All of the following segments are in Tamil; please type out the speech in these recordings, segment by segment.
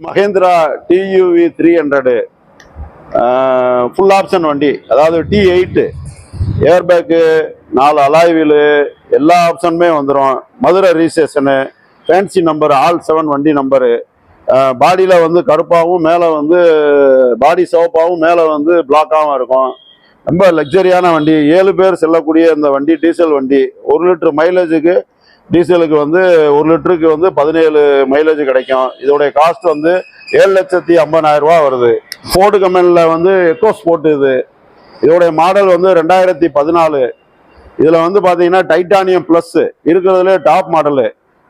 Mahindra TUV three hundred full option வண்டி. அதாவது டி எயிட்டு ஏர்பேக்கு நாலு அலாய்வீலு எல்லா ஆப்ஷனுமே வந்துடும் Madurai registration fancy number all seven வண்டி நம்பரு பாடியில் வந்து கருப்பாகவும் மேலே வந்து பாடி சிவப்பாகவும் மேலே வந்து பிளாக்காகவும் இருக்கும். ரொம்ப லக்ஸரியான வண்டி. ஏழு பேர் செல்லக்கூடிய இந்த வண்டி டீசல் வண்டி. ஒரு லிட்டர் மைலேஜுக்கு டீசலுக்கு வந்து ஒரு லிட்டருக்கு வந்து பதினேழு மைலேஜ் கிடைக்கும். இதோடைய காஸ்ட் வந்து ஏழு லட்சத்தி ஐம்பதாயிரம் ரூபா வருது. ஃபோர்டு கம்பெனியில் வந்து எக்கோ ஸ்போர்ட் இது. இதோடைய மாடல் வந்து ரெண்டாயிரத்தி பதினாலு. இதில் வந்து பார்த்தீங்கன்னா டைட்டானியம் ப்ளஸ் இருக்கிறதுலே டாப் மாடலு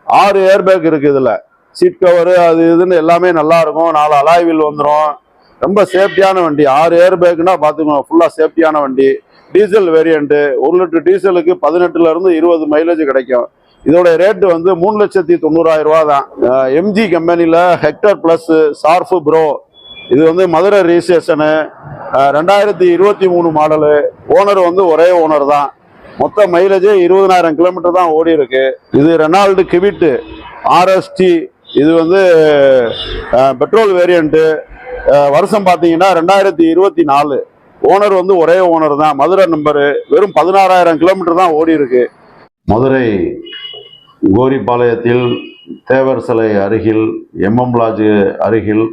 ஆறு ஏர்பேக் இருக்குது இதில். சீட் கவரு அது இதுன்னு எல்லாமே நல்லா இருக்கும். நாலு அலாய்வில் வந்துடும் ரொம்ப சேஃப்டியான வண்டி. ஆறு ஏர்பேக்குன்னா பார்த்துக்கோங்க ஃபுல்லாக சேஃப்டியான வண்டி. டீசல் வேரியண்ட்டு ஒரு லிட்டர் டீசலுக்கு பதினெட்டுலேருந்து இருபது மைலேஜ் கிடைக்கும். இதோட ரேட்டு வந்து மூணு லட்சத்தி தொண்ணூறாயிரம் ரூபா தான். எம்ஜி கம்பெனியில் ஹெக்டர் ப்ளஸ் சார்ஃபு ப்ரோ இது வந்து மதுரை ரிஜிஸ்ட்ரேஷனு ரெண்டாயிரத்தி இருபத்தி மூணு மாடலு ஓனர் வந்து ஒரே ஓனர் தான். மொத்த மைலேஜே இருபதனாயிரம் கிலோமீட்டர் தான் ஓடி இருக்கு. இது ரெனால்டு கிவிட்டு ஆர்எஸ்டி இது வந்து பெட்ரோல் வேரியண்ட்டு வருஷம் பார்த்தீங்கன்னா ரெண்டாயிரத்தி இருபத்தி நாலு. ஓனர் வந்து ஒரே ஓனர் தான். மதுரை நம்பரு வெறும் பதினாறாயிரம் கிலோமீட்டர் தான் ஓடி இருக்குது மதுரை கோரிப்பாளையத்தில் தேவர் சிலை அருகில் எம்எம் லாஜ் அருகில்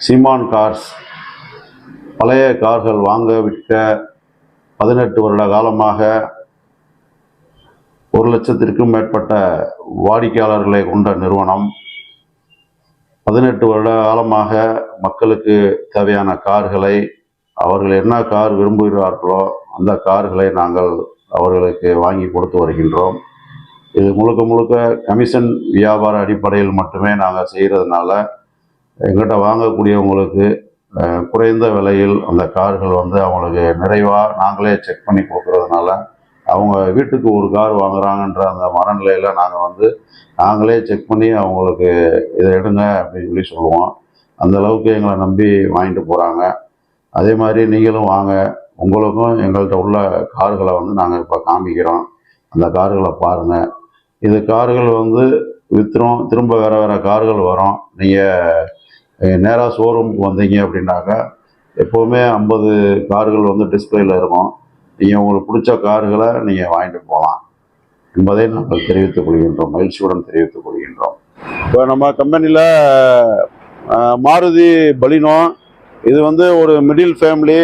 சீமான் கார்ஸ் பழைய கார்கள் வாங்க விற்க பதினெட்டு வருட காலமாக ஒரு லட்சத்திற்கும் மேற்பட்ட வாடிக்கையாளர்களை கொண்ட நிறுவனம். பதினெட்டு வருட காலமாக மக்களுக்கு தேவையான கார்களை அவர்கள் என்ன கார் விரும்புகிறார்களோ அந்த கார்களை நாங்கள் அவர்களுக்கு வாங்கி கொடுத்து வருகின்றோம். இது முழுக்க முழுக்க கமிஷன் வியாபார அடிப்படையில் மட்டுமே நாங்கள் செய்கிறதுனால எங்கிட்ட வாங்கக்கூடியவங்களுக்கு குறைந்த விலையில் அந்த கார்கள் வந்து அவங்களுக்கு நிறைவாக நாங்களே செக் பண்ணி கொடுக்கறதுனால அவங்க வீட்டுக்கு ஒரு கார் வாங்குறாங்கன்ற அந்த மனநிலையில் நாங்கள் வந்து நாங்களே செக் பண்ணி அவங்களுக்கு இதை எடுங்க அப்படின்னு சொல்லி சொல்லுவோம். அந்த அளவுக்கு எங்களை நம்பி வாங்கிட்டு போகிறாங்க அதே மாதிரி நீங்களும் வாங்க. உங்களுக்கும் எங்கள்கிட்ட உள்ள கார்களை வந்து நாங்கள் இப்போ காமிக்கிறோம். அந்த கார்களை பாருங்கள் இது கார்கள் வந்து விற்றுரும் திரும்ப வேறு வேறு கார்கள் வரும். நீங்கள் நேராக ஷோரூமுக்கு வந்தீங்க அப்படின்னாக்கா எப்போவுமே ஐம்பது கார்கள் வந்து டிஸ்பிளேயில் இருக்கும். நீங்கள் உங்களுக்கு பிடிச்ச கார்களை நீங்கள் வாங்கிட்டு போகலாம். என்பதை நாங்கள் தெரிவித்துக் கொள்கின்றோம். மகிழ்ச்சியுடன் தெரிவித்துக் கொள்கின்றோம். இப்போ நம்ம கம்பெனியில் மாருதி பலினோ இது வந்து ஒரு மிடில் ஃபேமிலி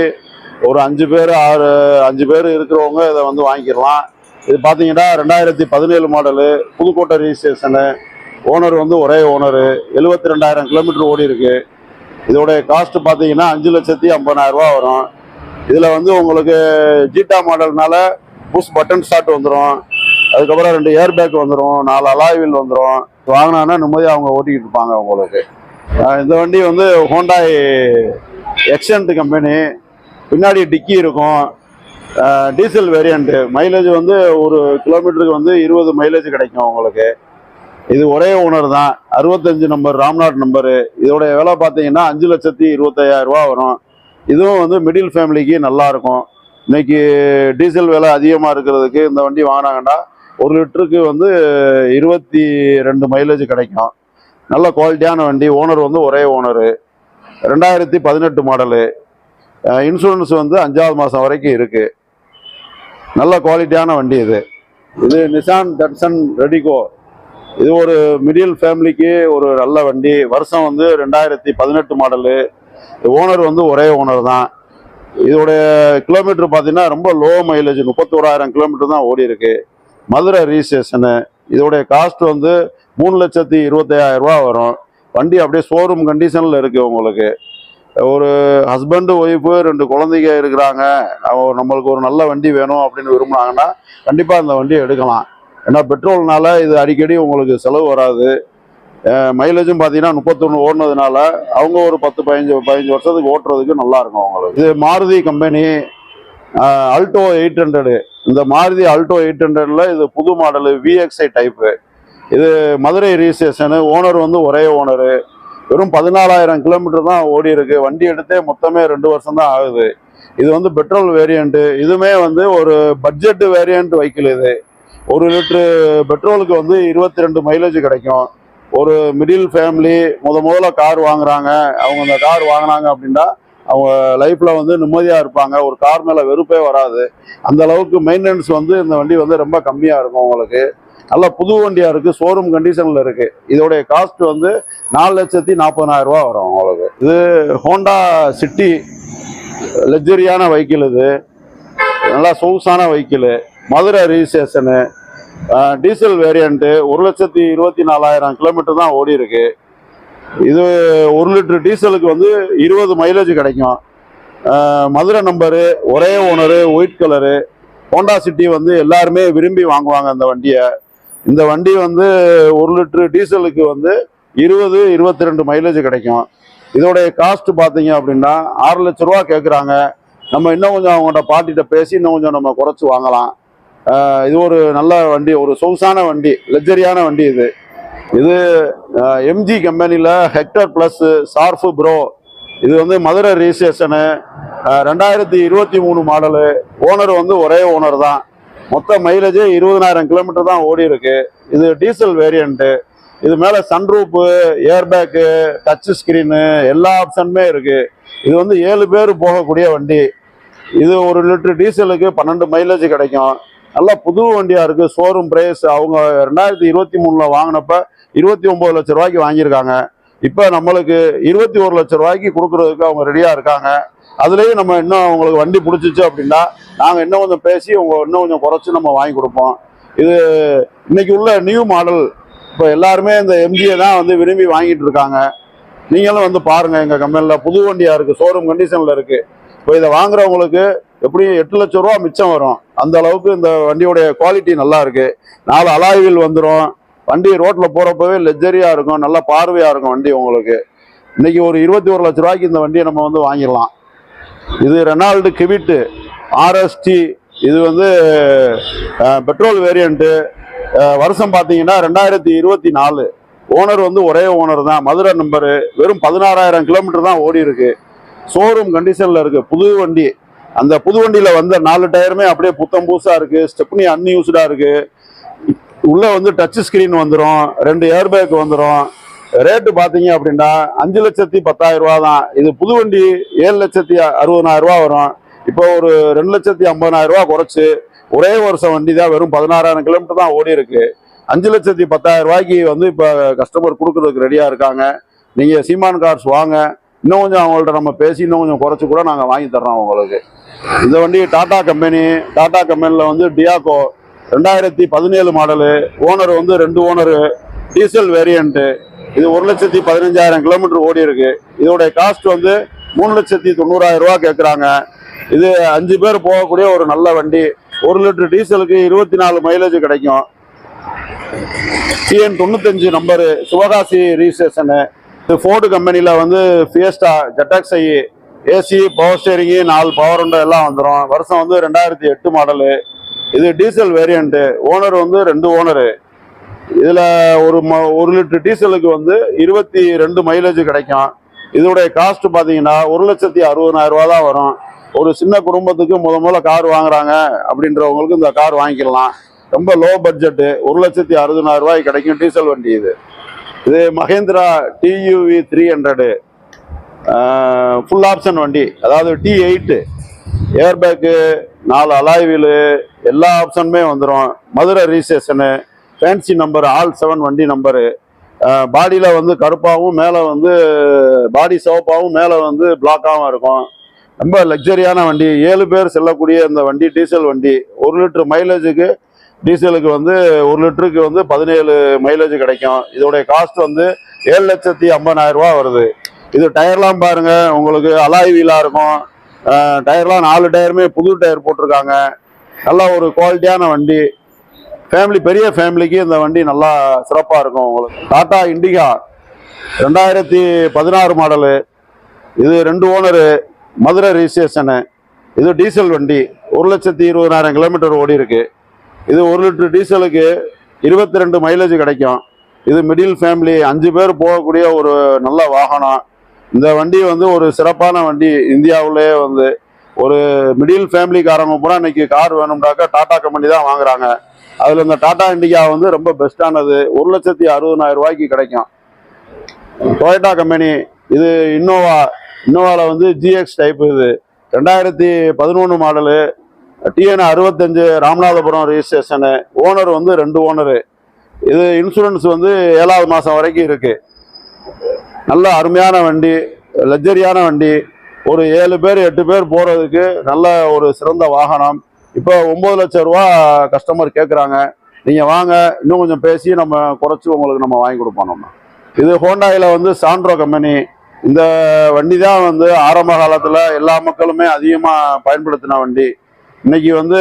ஒரு அஞ்சு பேர் ஆறு அஞ்சு பேர் இருக்கிறவங்க இதை வந்து வாங்கிக்கலாம். இது பார்த்தீங்கன்னா ரெண்டாயிரத்தி பதினேழு மாடலு புதுக்கோட்டை ரிஜிஸ்ட்ரேஷனு ஓனர் வந்து ஒரே ஓனரு எழுபத்தி ரெண்டாயிரம் கிலோமீட்டர் ஓடி இருக்கு. இதோடைய காஸ்ட் பார்த்தீங்கன்னா அஞ்சு லட்சத்தி ஐம்பதாயிரரூபா வரும். இதில் வந்து உங்களுக்கு ஜீட்டா மாடல்னால புஷ் பட்டன் ஸ்டார்ட் வந்துடும் அதுக்கப்புறம் ரெண்டு ஏர் பேக் வந்துடும் நாலு அலாய்வில் வந்துடும் வாங்கினான்னா நிம்மதியாக அவங்க ஓட்டிக்கிட்டு இருப்பாங்க உங்களுக்கு. இந்த வண்டி வந்து ஹோண்டாய் எக்ஸன்ட் கம்பெனி பின்னாடி டிக்கி இருக்கும். டீசல் வேரியண்ட்டு மைலேஜ் வந்து ஒரு கிலோமீட்டருக்கு வந்து இருபது மைலேஜ் கிடைக்கும் உங்களுக்கு. இது ஒரே ஓனர் தான். அறுபத்தஞ்சு நம்பர் ராம்நாத் நம்பரு இதோடைய விலை பார்த்தீங்கன்னா அஞ்சு லட்சத்தி இருபத்தையாயிரரூவா வரும். இதுவும் வந்து மிடில் ஃபேமிலிக்கு நல்லா இருக்கும். இன்னைக்கு டீசல் விலை அதிகமாக இருக்கிறதுக்கு இந்த வண்டி வாங்கினாங்கன்னா ஒரு லிட்டருக்கு வந்து இருபத்தி ரெண்டு மைலேஜ் கிடைக்கும். நல்ல குவாலிட்டியான வண்டி. ஓனர் வந்து ஒரே ஓனரு ரெண்டாயிரத்தி பதினெட்டு மாடலு இன்சூரன்ஸ் வந்து அஞ்சாவது மாதம் வரைக்கும் இருக்குது நல்ல குவாலிட்டியான வண்டி இது. இது நிசான் தட்சன் ரெடிகோ இது ஒரு மிடில் ஃபேமிலிக்கு ஒரு நல்ல வண்டி. வருஷம் வந்து ரெண்டாயிரத்தி பதினெட்டு மாடலு ஓனர் வந்து ஒரே ஓனர் தான். இதோடைய கிலோமீட்டர் பார்த்தீங்கன்னா ரொம்ப லோ மைலேஜ் முப்பத்தோராயிரம் கிலோமீட்டர் தான் ஓடி இருக்கு. மதுரை ரிஜிஸ்ட்ரேஷனு இதோடைய காஸ்ட் வந்து மூணு லட்சத்தி இருபத்தையாயிரம் ரூபா வரும். வண்டி அப்படியே ஷோரூம் கண்டிஷனில் இருக்குது உங்களுக்கு. ஒரு ஹஸ்பண்டு ஒய்ஃபு ரெண்டு குழந்தைங்க இருக்கிறாங்க. நம்மளுக்கு ஒரு நல்ல வண்டி வேணும் அப்படின்னு விரும்புனாங்கன்னா கண்டிப்பாக அந்த வண்டியை எடுக்கலாம். ஏன்னா பெட்ரோல்னால இது அடிக்கடி உங்களுக்கு செலவு வராது. மைலேஜும் பார்த்தீங்கன்னா முப்பத்தொன்று ஓடுனதுனால அவங்க ஒரு பத்து பதினஞ்சு பதினஞ்சு வருஷத்துக்கு ஓட்டுறதுக்கு நல்லா இருக்கும் அவங்களுக்கு. இது Maruti company Alto eight hundred. இந்த மாருதி அல்டோ எயிட் ஹண்ட்ரடில் இது புது மாடலு விஎக்ஸ்ஐ டைப்பு இது மதுரை ரிஜிஸ்ட்ரேஷனு ஓனர் வந்து ஒரே ஓனரு வெறும் பதினாலாயிரம் கிலோமீட்டர் தான் ஓடி இருக்கு. வண்டி எடுத்தே மொத்தமே ரெண்டு வருஷம் தான் ஆகுது. இது வந்து பெட்ரோல் வேரியண்ட்டு இதுவுமே வந்து ஒரு பட்ஜெட் வேரியண்ட் வைக்கல இது. ஒரு லிட்டரு பெட்ரோலுக்கு வந்து இருபத்தி ரெண்டு மைலேஜ் கிடைக்கும். ஒரு மிடில் ஃபேமிலி முத முதல்ல கார் வாங்குறாங்க. அவங்க அந்த கார் வாங்கினாங்க அப்படின்னா அவங்க லைஃப்ல வந்து நிம்மதியா இருப்பாங்க. ஒரு கார் மேல வெறுப்பே வராது. அந்த அளவுக்கு மெயின்டெனன்ஸ் வந்து இந்த வண்டி வந்து ரொம்ப கம்மியா இருக்கும் அவங்களுக்கு. நல்லா புது வண்டியாக இருக்குது ஷோரூம் கண்டிஷனில் இருக்குது இதோடைய காஸ்ட் வந்து நாலு லட்சத்தி நாற்பதாயிரரூபா வரும் அவங்களுக்கு இது ஹோண்டா சிட்டி லக்ஸரியான வெஹிக்கிள் இது. நல்லா சொகுசான vehicle Madurai registration diesel variant ஒரு லட்சத்தி இருபத்தி நாலாயிரம் கிலோமீட்டர் தான் ஓடி இருக்கு. இது ஒரு லிட்டர் டீசலுக்கு வந்து இருபது மைலேஜ் கிடைக்கும். மதுரை நம்பரு ஒரே owner white colour Honda City வந்து எல்லாருமே விரும்பி வாங்குவாங்க அந்த வண்டியை. இந்த வண்டி வந்து ஒரு லிட்டரு டீசலுக்கு வந்து இருபது இருபத்தி ரெண்டு மைலேஜ் கிடைக்கும். இதோடைய காஸ்ட் பார்த்தீங்க அப்படின்னா ஆறு லட்ச ரூபா கேட்குறாங்க நம்ம இன்னும் கொஞ்சம் அவங்கள்ட்ட பாட்டிகிட்ட பேசி இன்னும் கொஞ்சம் நம்ம குறைச்சி வாங்கலாம். இது ஒரு நல்ல வண்டி ஒரு சொகுசான வண்டி லக்ஸரியான வண்டி இது. இது எம்ஜி கம்பெனியில் ஹெக்டர் ப்ளஸ் சார்ஃபு ப்ரோ இது வந்து மதுரை ரிஜிஸ்ட்ரேஷனு ரெண்டாயிரத்தி இருபத்தி மூணு மாடலு ஓனர் வந்து ஒரே ஓனர் தான். மொத்த மைலேஜே இருபதனாயிரம் கிலோமீட்டர் தான் ஓடி இருக்கு. இது டீசல் வேரியண்ட்டு இது மேலே சன்ரூப்பு ஏர்பேக்கு டச் ஸ்க்ரீனு எல்லா ஆப்ஷனுமே இருக்குது இது வந்து ஏழு பேர் போகக்கூடிய வண்டி. இது ஒரு லிட்டர் டீசலுக்கு பன்னெண்டு மைலேஜ் கிடைக்கும். நல்லா புது வண்டியாக இருக்குது ஷோரூம் ப்ரைஸ் அவங்க ரெண்டாயிரத்தி இருபத்தி மூணில் வாங்கினப்ப இருபத்தி ஒம்பது லட்ச ரூபாய்க்கு வாங்கியிருக்காங்க. இப்போ நம்மளுக்கு இருபத்தி ஒரு லட்ச ரூபாய்க்கு கொடுக்குறதுக்கு அவங்க ரெடியாக இருக்காங்க. அதுலேயும் நம்ம இன்னும் உங்களுக்கு வண்டி பிடிச்சிச்சு அப்படின்னா நாங்கள் இன்னும் கொஞ்சம் பேசி உங்க இன்னும் கொஞ்சம் குறைச்சி நம்ம வாங்கி கொடுப்போம். இது இன்னைக்கு உள்ள நியூ மாடல் இப்போ எல்லாருமே இந்த எம்ஜியை தான் வந்து விரும்பி வாங்கிட்டு இருக்காங்க. நீங்களும் வந்து பாருங்கள் எங்கள் கம்பெனியில் புது வண்டியாக இருக்குது ஷோரூம் கண்டிஷனில் இருக்குது இப்போ இதை வாங்குறவங்களுக்கு எப்படியும் எட்டு லட்சம் ரூபா மிச்சம் வரும்? அந்த அளவுக்கு இந்த வண்டியோடைய குவாலிட்டி நல்லா இருக்குது நாலு அலாய்வில் வந்துடும் வண்டி ரோட்டில் போகிறப்பவே லெஜரியா இருக்கும் நல்ல பார்வையாக இருக்கும் வண்டி உங்களுக்கு. இன்றைக்கி ஒரு இருபத்தி ஒரு லட்ச ரூபாய்க்கு இந்த வண்டியை நம்ம வந்து வாங்கிடலாம். இது ரெனால்டு கிவிட்டு ஆர்எஸ்டி இது வந்து பெட்ரோல் வேரியண்ட்டு வருஷம் பார்த்தீங்கன்னா ரெண்டாயிரத்தி இருபத்தி நாலு. ஓனர் வந்து ஒரே ஓனர் தான். மதுரை நம்பரு வெறும் பதினாறாயிரம் கிலோமீட்டர் தான் ஓடி இருக்கு. ஷோரூம் கண்டிஷனில் இருக்கு. புது வண்டி. அந்த புது வண்டியில் வந்த நாலு டயருமே அப்படியே புத்தம் பூசா இருக்கு. ஸ்டெப்னி அன்யூஸ்டா இருக்கு. உள்ள வந்து டச் ஸ்கிரீன் வந்துடும் ரெண்டு ஏர்பேக் வந்துடும் ரேட்டு பார்த்தீங்க அப்படின்னா அஞ்சு லட்சத்தி பத்தாயிரம் ரூபா தான். இது புது வண்டி ஏழு லட்சத்தி அறுபதாயிரம் ரூபா வரும். இப்போ ஒரு ரெண்டு லட்சத்தி ஐம்பதாயிரம் ரூபா குறைச்சு ஒரே வருஷம் வண்டி தான் வெறும் பதினாறாயிரம் கிலோமீட்டர் தான் ஓடி இருக்கு. அஞ்சு லட்சத்தி பத்தாயிரம் ரூபாய்க்கு வந்து இப்போ கஸ்டமர் கொடுக்கறதுக்கு ரெடியாக இருக்காங்க. நீங்கள் சீமான் கார்ஸ் வாங்க. இன்னும் கொஞ்சம் அவங்கள்ட்ட நம்ம பேசி இன்னும் கொஞ்சம் குறைச்சி கூட நாங்கள் வாங்கி தர்றோம் உங்களுக்கு. இந்த வண்டி டாடா கம்பெனி டாடா கம்பெனியில் வந்து டியாகோ ரெண்டாயிரத்தி பதினேழு மாடலு ஓனர் வந்து ரெண்டு ஓனரு டீசல் வேரியண்ட்டு இது ஒரு லட்சத்தி பதினஞ்சாயிரம் கிலோமீட்டர் ஓடி இருக்கு. இதோடைய காஸ்ட் வந்து மூணு லட்சத்தி தொண்ணூறாயிரம் ரூபா கேட்குறாங்க இது அஞ்சு பேர் போகக்கூடிய ஒரு நல்ல வண்டி. ஒரு லிட்டர் டீசலுக்கு இருபத்தி நாலு மைலேஜ் கிடைக்கும். டிஎன் தொண்ணூத்தஞ்சு நம்பரு சிவகாசி ரிஜிஸ்ட்ரேஷனு இது ஃபோர்டு கம்பெனியில் வந்து ஃபியஸ்டா ஜெட்டாக்ஸை ஏசி பவர் ஸ்டேரிங்கு நாலு பவர் உண்டோ எல்லாம் வந்துடும் வருஷம் வந்து ரெண்டாயிரத்தி எட்டு மாடலு இது டீசல் வேரியண்ட்டு ஓனர் வந்து ரெண்டு ஓனரு இதில் ஒரு ம ஒரு லிட்டர் டீசலுக்கு வந்து இருபத்தி ரெண்டு மைலேஜ் கிடைக்கும். இதோடைய காஸ்ட் பார்த்தீங்கன்னா ஒரு லட்சத்தி அறுபதாயிரம் ரூபா தான் வரும். ஒரு சின்ன குடும்பத்துக்கு முத முதல்ல கார் வாங்குறாங்க அப்படின்றவங்களுக்கு இந்த கார் வாங்கிக்கலாம். ரொம்ப லோ பட்ஜெட்டு ஒரு லட்சத்தி அறுபதாயிரம் ரூபாய் கிடைக்கும் டீசல் வண்டி இது. இது Mahindra TUV three hundred full option வண்டி. அதாவது டி எயிட்டு ஏர்பேக்கு நாலு அலாய் வீலு எல்லா ஆப்ஷனுமே வந்துடும் Madurai registration fancy number all seven வண்டி நம்பரு பாடியில் வந்து கருப்பாகவும் மேலே வந்து பாடி சிவப்பாகவும் மேலே வந்து பிளாக்காகவும் இருக்கும். ரொம்ப லக்ஸரியான வண்டி. ஏழு பேர் செல்லக்கூடிய இந்த வண்டி டீசல் வண்டி. ஒரு லிட்டர் மைலேஜுக்கு டீசலுக்கு வந்து ஒரு லிட்டருக்கு வந்து பதினேழு மைலேஜ் கிடைக்கும். இதோடைய காஸ்ட் வந்து ஏழு லட்சத்தி ஐம்பதாயிரரூபா வருது. இது டயர்லாம் பாருங்கள் உங்களுக்கு அலாய் வீலாக இருக்கும். டயர்லாம் நாலு டயருமே புது டயர் போட்டிருக்காங்க. நல்ல ஒரு குவாலிட்டியான வண்டி. ஃபேமிலி பெரிய ஃபேமிலிக்கு இந்த வண்டி நல்லா சிறப்பாக இருக்கும் உங்களுக்கு. டாடா இண்டிகா ரெண்டாயிரத்தி பதினாறு மாடலு இது ரெண்டு ஓனரு மதுரை ரிஜிஸ்ட்ரேஷனு இது டீசல் வண்டி. ஒரு லட்சத்தி இருபதாயிரம் கிலோமீட்டர் ஓடி இருக்கு. இது ஒரு லிட்டர் டீசலுக்கு இருபத்தி ரெண்டு மைலேஜ் கிடைக்கும். இது மிடில் ஃபேமிலி அஞ்சு பேர் போகக்கூடிய ஒரு நல்ல வாகனம். இந்த வண்டி வந்து ஒரு சிறப்பான வண்டி. இந்தியாவிலே வந்து ஒரு மிடில் ஃபேமிலிக்காரங்க பூரா இன்னைக்கு கார் வேணும்னாக்கா டாடா கம்பெனி தான் வாங்குறாங்க. அதில் இந்த டாடா இண்டிகா வந்து ரொம்ப பெஸ்ட்டானது ஒரு லட்சத்தி அறுபதாயிரம் ரூபாய்க்கு கிடைக்கும். டொயோட்டா கம்பெனி இது இன்னோவா இன்னோவாவில் வந்து ஜிஎக்ஸ் டைப் இது. ரெண்டாயிரத்தி பதினொன்று மாடலு டிஎன் அறுபத்தஞ்சு ராமநாதபுரம் ரிஜிஸ்ட்ரேஷனு ஓனர் வந்து ரெண்டு ஓனரு இது இன்சூரன்ஸ் வந்து ஏழாவது மாதம் வரைக்கும் இருக்குது நல்ல அருமையான வண்டி லக்ஸரியான வண்டி. ஒரு ஏழு பேர் எட்டு பேர் போகிறதுக்கு நல்ல ஒரு சிறந்த வாகனம். இப்போ ஒம்பது லட்சம் ரூபா கஸ்டமர் கேட்குறாங்க நீங்கள் வாங்க இன்னும் கொஞ்சம் பேசி நம்ம குறைச்சி உங்களுக்கு நம்ம வாங்கி கொடுப்போம் நம்ம. இது ஹோண்டாயில் வந்து சாண்ட்ரோ கம்பெனி இந்த வண்டி தான் வந்து ஆரம்ப காலத்தில் எல்லா மக்களுமே அதிகமாக பயன்படுத்தின வண்டி. இன்னைக்கு வந்து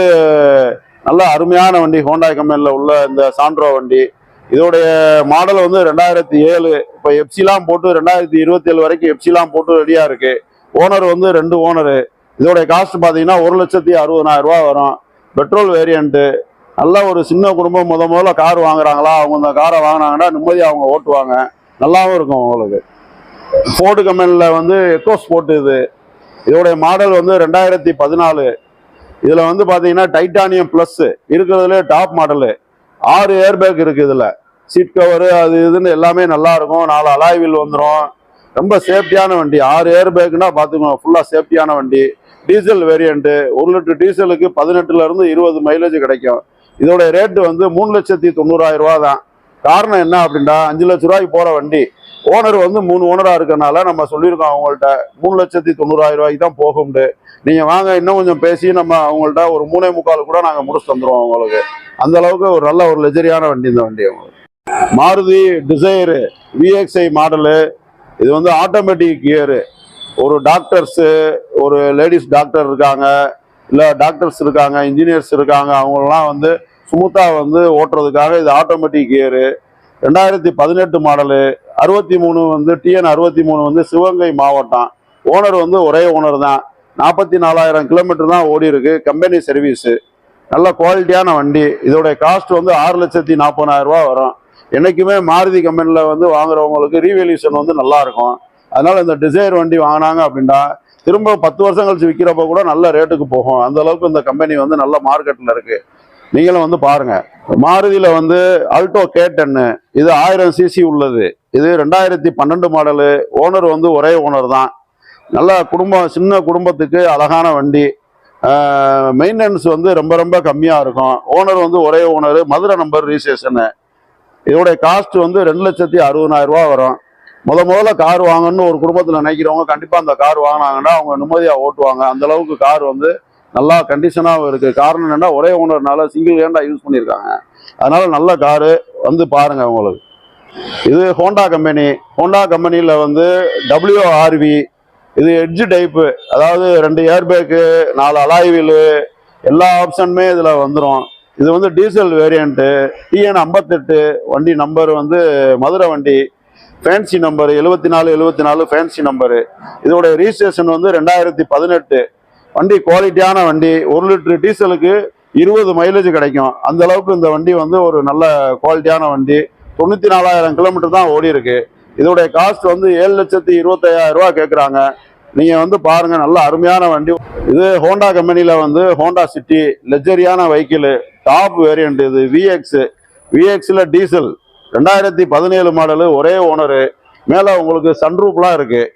நல்ல அருமையான வண்டி ஹோண்டாய் கம்பெனியில் உள்ள இந்த சாண்ட்ரோ வண்டி. இதோடைய மாடல் வந்து ரெண்டாயிரத்தி ஏழு. இப்போ எப்சிலாம் போட்டு ரெண்டாயிரத்தி இருபத்தி ஏழு வரைக்கும் எப்சிலாம் போட்டு ரெடியாக இருக்குது ஓனர் வந்து ரெண்டு ஓனரு இதோடைய காஸ்ட் பார்த்தீங்கன்னா ஒரு லட்சத்தி அறுபதாயிரம் ரூபா வரும். பெட்ரோல் வேரியண்ட்டு நல்ல ஒரு சின்ன குடும்பம் முத முதல்ல கார் வாங்குறாங்களா? அவங்க அந்த காரை வாங்கினாங்கன்னா நிம்மதியாக அவங்க ஓட்டுவாங்க. நல்லாவும் இருக்கும் அவங்களுக்கு ஃபோர்டு கம்பெனியில் வந்து எக்கோ ஸ்போர்ட் இது. இதோடைய மாடல் வந்து ரெண்டாயிரத்தி பதினாலு. இதில் வந்து பார்த்தீங்கன்னா டைட்டானியம் ப்ளஸ்ஸு இருக்கிறதுலே டாப் மாடலு ஆறு ஏர் பேக் இதில். சீட் கவரு அது இதுன்னு எல்லாமே நல்லாயிருக்கும் நாலு அலாய்வில் வந்துடும் ரொம்ப சேஃப்டியான வண்டி. ஆறு ஏர் பேக்குன்னா பார்த்துக்கோங்க ஃபுல்லாக சேஃப்டியான வண்டி. டீசல் வேரியண்ட்டு ஒரு லிட்டர் டீசலுக்கு பதினெட்டுலேருந்து இருபது மைலேஜ் கிடைக்கும். இதோட ரேட்டு வந்து மூணு லட்சத்தி தொண்ணூறாயிரம் ரூபா தான். காரணம் என்ன அப்படின்னா அஞ்சு லட்ச ரூபாய்க்கு போகிற வண்டி. ஓனர் வந்து மூணு ஓனராக இருக்கனால நம்ம சொல்லியிருக்கோம் அவங்கள்ட்ட மூணு லட்சத்தி தொண்ணூறாயிரம் ரூபாய்க்கு தான் போகும்ண்டு நீங்கள் வாங்க இன்னும் கொஞ்சம் பேசி நம்ம அவங்கள்ட்ட ஒரு மூணே முக்கால் கூட நாங்கள் முடிச்சு தந்துடுவோம் அவங்களுக்கு அந்த அளவுக்கு ஒரு நல்ல ஒரு லெஜரியான வண்டி இந்த வண்டி அவங்களுக்கு மாருதி டிசைரு விஎக்ஸ்ஐ மாடலு இது வந்து ஆட்டோமேட்டிக் கியரு ஒரு டாக்டர்ஸு ஒரு லேடிஸ் டாக்டர் இருக்காங்க இல்லை டாக்டர்ஸ் இருக்காங்க இன்ஜினியர்ஸ் இருக்காங்க அவங்களெலாம் வந்து ஸ்மூத்தாக வந்து ஓட்டுறதுக்காக இது ஆட்டோமேட்டிக் கியரு ரெண்டாயிரத்தி பதினெட்டு மாடலு அறுபத்தி மூணு வந்து டிஎன் அறுபத்தி மூணு வந்து சிவகங்கை மாவட்டம். ஓனர் வந்து ஒரே ஓனர் தான். நாற்பத்தி நாலாயிரம் கிலோமீட்டர் தான் ஓடி இருக்கு கம்பெனி சர்வீஸு நல்ல குவாலிட்டியான வண்டி. இதோடைய காஸ்ட் வந்து ஆறு லட்சத்தி நாற்பதாயிரம் ரூபா வரும். என்னைக்குமே மாருதி கம்பெனியில் வந்து வாங்குறவங்களுக்கு ரீவேல்யூஷன் வந்து நல்லா இருக்கும் அதனால இந்த டிசைர் வண்டி வாங்கினாங்க அப்படின்னா திரும்ப பத்து வருஷம் கழிச்சு விற்கிறப்ப கூட நல்ல ரேட்டுக்கு போகும். அந்த அளவுக்கு இந்த கம்பெனி வந்து நல்ல மார்க்கெட்டில் இருக்குது நீங்களும் வந்து பாருங்க. மாருதியில் வந்து அல்டோ கே டென்னு இது ஆயிரம் சிசி உள்ளது. இது ரெண்டாயிரத்தி பன்னெண்டு மாடலு ஓனர் வந்து ஒரே ஓனர் தான். நல்ல குடும்பம் சின்ன குடும்பத்துக்கு அழகான வண்டி. மெயின்டெனன்ஸ் வந்து ரொம்ப ரொம்ப கம்மியாக இருக்கும். ஓனர் வந்து ஒரே ஓனர் மதுரை நம்பர் ரிஜிஸ்ட்ரேஷனு இதோடைய காஸ்ட் வந்து ரெண்டு லட்சத்தி அறுபதாயிரம் ரூபா வரும். முத முதல்ல கார் வாங்கணும்னு ஒரு குடும்பத்தில் நினைக்கிறவங்க கண்டிப்பாக அந்த கார் வாங்கினாங்கன்னா அவங்க நிம்மதியாக ஓட்டுவாங்க. அந்த அளவுக்கு கார் வந்து நல்லா கண்டிஷனாகவும் இருக்குது காரணம் என்னன்னா ஒரே ஓனர்னால சிங்கிள் ஹேண்டாக யூஸ் பண்ணியிருக்காங்க. அதனால நல்ல காரு வந்து பாருங்கள் உங்களுக்கு. இது ஹோண்டா கம்பெனி ஹோண்டா கம்பெனியில் வந்து டபிள்யூஆர்வி இது எட்ஜ் டைப்பு அதாவது ரெண்டு ஏர் பேக்கு நாலு அலாய்வீலு எல்லா ஆப்ஷனுமே இதில் வந்துடும் இது வந்து டீசல் வேரியண்ட்டு டிஎன் ஐம்பத்தெட்டு வண்டி நம்பர் வந்து மதுரை வண்டி ஃபேன்சி நம்பர் எழுபத்தி நாலு எழுபத்தி நாலு ஃபேன்சி நம்பரு இதோட ரிஜிஸ்ட்ரேஷன் வந்து ரெண்டாயிரத்தி பதினெட்டு. வண்டி குவாலிட்டியான வண்டி ஒரு லிட்டரு டீசலுக்கு இருபது மைலேஜ் கிடைக்கும். அந்த அளவுக்கு இந்த வண்டி வந்து ஒரு நல்ல குவாலிட்டியான வண்டி. தொண்ணூற்றி நாலாயிரம் கிலோமீட்டர் தான் ஓடி இருக்கு. இதோடைய காஸ்ட் வந்து ஏழு லட்சத்தி இருபத்தையாயிரம் ரூபா கேட்குறாங்க நீங்கள் வந்து பாருங்கள் நல்ல அருமையான வண்டி. இது ஹோண்டா கம்பெனியில் வந்து ஹோண்டா சிட்டி லெக்ஸரியான வெஹிக்கிள் டாப் வேரியண்ட் இது விஎக்ஸ் விஎக்ஸில் டீசல் ரெண்டாயிரத்தி பதினேழு மாடலு ஒரே ஓனரு மேலே உங்களுக்கு சன்ரூப்லாம் இருக்குது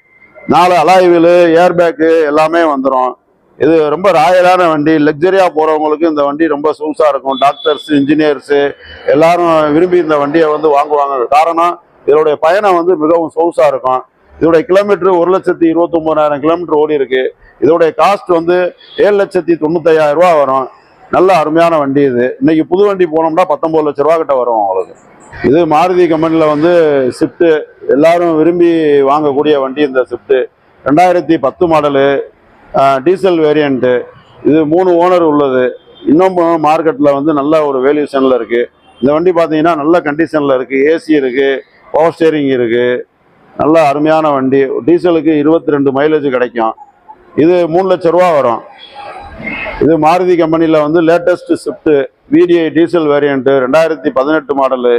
நாலு அலாய்வில் ஏர்பேக்கு ஏர் பேக்கு எல்லாமே வந்துடும் இது ரொம்ப ராயலான வண்டி. லக்ஸரியாக போகிறவங்களுக்கு இந்த வண்டி ரொம்ப சூஸாக இருக்கும். டாக்டர்ஸ் இன்ஜினியர்ஸு எல்லாரும் விரும்பி இந்த வண்டியை வந்து வாங்குவாங்க. காரணம் இதோடைய பயணம் வந்து மிகவும் சொகுசா இருக்கும். இதோடைய கிலோமீட்டர் ஒரு லட்சத்தி இருபத்தொம்போதாயிரம் கிலோமீட்டர் ஓடி இருக்கு இதோடைய காஸ்ட் வந்து ஏழு லட்சத்தி தொண்ணூத்தையாயிரம் ரூபா வரும். நல்ல அருமையான வண்டி இது. இன்னைக்கு புது வண்டி போனோம்னா பத்தொன்பது லட்ச ரூபா கிட்ட வரும் அவங்களுக்கு இது மாருதி கம்பெனியில் வந்து ஸ்விஃப்ட்டு எல்லாரும் விரும்பி வாங்கக்கூடிய வண்டி இந்த ஸ்விஃப்ட்டு ரெண்டாயிரத்தி பத்து மாடலு டீசல் வேரியண்ட்டு இது மூணு ஓனர் உள்ளது. இன்னும் மார்க்கெட்டில் வந்து நல்ல ஒரு வேல்யூஷனில் இருக்குது இந்த வண்டி பார்த்தீங்கன்னா நல்ல கண்டிஷனில் இருக்குது ஏசி இருக்குது பவர் ஸ்டேரிங் இருக்குது நல்ல அருமையான வண்டி. டீசலுக்கு இருபத்தி ரெண்டு மைலேஜ் கிடைக்கும். இது மூணு லட்ச ரூபா வரும். இது மாருதி கம்பெனியில் வந்து latest Swift VDI diesel variant ரெண்டாயிரத்தி பதினெட்டு மாடலு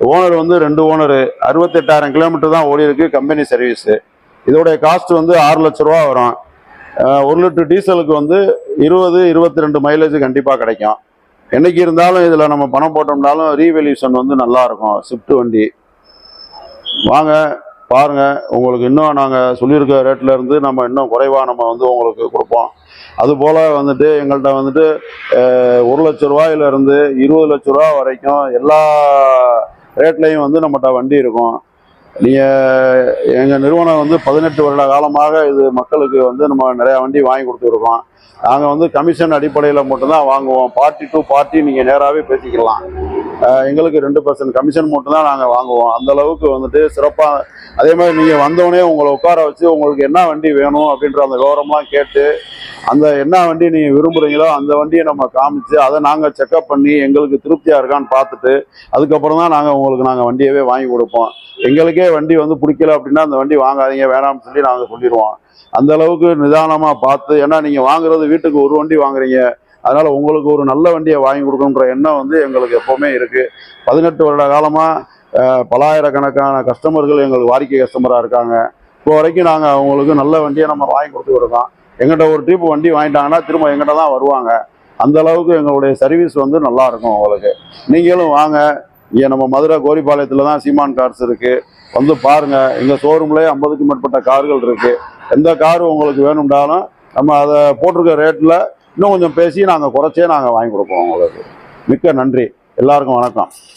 ஓனர் வந்து ரெண்டு ஓனரு அறுபத்தெட்டாயிரம் கிலோமீட்டர் தான் ஓடி இருக்கு கம்பெனி சர்வீஸு இதோடைய காஸ்ட் வந்து ஆறு லட்ச ரூபா வரும். ஒரு லிட்டர் டீசலுக்கு வந்து இருபது இருபத்தி ரெண்டு மைலேஜ் கண்டிப்பாக கிடைக்கும். என்றைக்கு இருந்தாலும் இதில் நம்ம பணம் போட்டோம்னாலும் ரீவெல்யூஷன் வந்து நல்லா இருக்கும் ஸ்விஃப்ட் வண்டி. வாங்க பாருங்கள் உங்களுக்கு இன்னும் நாங்கள் சொல்லியிருக்க ரேட்டில் இருந்து நம்ம இன்னும் குறைவாக நம்ம வந்து உங்களுக்கு கொடுப்போம். அதுபோல் வந்துட்டு எங்கள்கிட்ட வந்துட்டு ஒரு லட்ச ரூபாயிலிருந்து இருபது லட்ச ரூபா வரைக்கும் எல்லா ரேட்லேயும் வந்து நம்மகிட்ட வண்டி இருக்கும். நீங்கள் எங்கள் நிறுவனம் வந்து பதினெட்டு வருட காலமாக இது மக்களுக்கு வந்து நம்ம நிறையா வண்டி வாங்கி கொடுத்துருக்கோம். நாங்கள் வந்து கமிஷன் அடிப்படையில் மட்டும்தான் வாங்குவோம். பார்ட்டி டு பார்ட்டி நீங்கள் நேராகவே பேசிக்கலாம். எங்களுக்கு ரெண்டு பர்சன்ட் கமிஷன் மட்டும்தான் நாங்கள் வாங்குவோம். அந்த அளவுக்கு வந்துட்டு சிறப்பாக அதே மாதிரி நீங்கள் வந்தோடனே உங்களை உட்கார வச்சு உங்களுக்கு என்ன வண்டி வேணும் அப்படின்ற அந்த விவரம்லாம் கேட்டு அந்த என்ன வண்டி நீங்கள் விரும்புகிறீங்களோ அந்த வண்டியை நம்ம காமிச்சு அதை நாங்கள் செக்அப் பண்ணி எங்களுக்கு திருப்தியாக இருக்கான்னு பார்த்துட்டு அதுக்கப்புறம் தான் நாங்கள் உங்களுக்கு நாங்கள் வண்டியவே வாங்கி கொடுப்போம். எங்களுக்கே வண்டி வந்து பிடிக்கல அப்படின்னா அந்த வண்டி வாங்காதீங்க வேணாம்னு சொல்லி நாங்கள் சொல்லிடுவோம். அந்த அளவுக்கு நிதானமாக பார்த்து ஏன்னா நீங்கள் வாங்குறது வீட்டுக்கு ஒரு வண்டி வாங்குறீங்க. அதனால் உங்களுக்கு ஒரு நல்ல வண்டியை வாங்கி கொடுக்கணுன்ற எண்ணம் வந்து எங்களுக்கு எப்போவுமே இருக்குது பதினெட்டு வருட காலமாக பலாயிரக்கணக்கான கஸ்டமர்கள் எங்களுக்கு வாடிக்கை கஸ்டமராக இருக்காங்க. இப்போ வரைக்கும் நாங்கள் அவங்களுக்கு நல்ல வண்டியை நம்ம வாங்கி கொடுத்து இருக்கோம். எங்கிட்ட ஒரு ட்ரிப் வண்டி வாங்கிட்டாங்கன்னா திரும்ப எங்கிட்ட தான் வருவாங்க. அந்த அளவுக்கு எங்களுடைய சர்வீஸ் வந்து நல்லா இருக்கும் உங்களுக்கு. நீங்களும் வாங்க. இங்கே நம்ம மதுரை கோரிப்பாளையத்தில் தான் சீமான் கார்ஸ் இருக்குது வந்து பாருங்கள் எங்கள் ஷோரூம்லேயே ஐம்பதுக்கும் மேற்பட்ட கார்கள் இருக்குது எந்த கார் உங்களுக்கு வேணும்னாலும் நம்ம அதை போட்டிருக்க ரேட்டில் இன்னும் கொஞ்சம் பேசி நாங்கள் குறைச்சே நாங்கள் வாங்கி கொடுப்போம் உங்களுக்கு. மிக்க நன்றி. எல்லாருக்கும் வணக்கம்.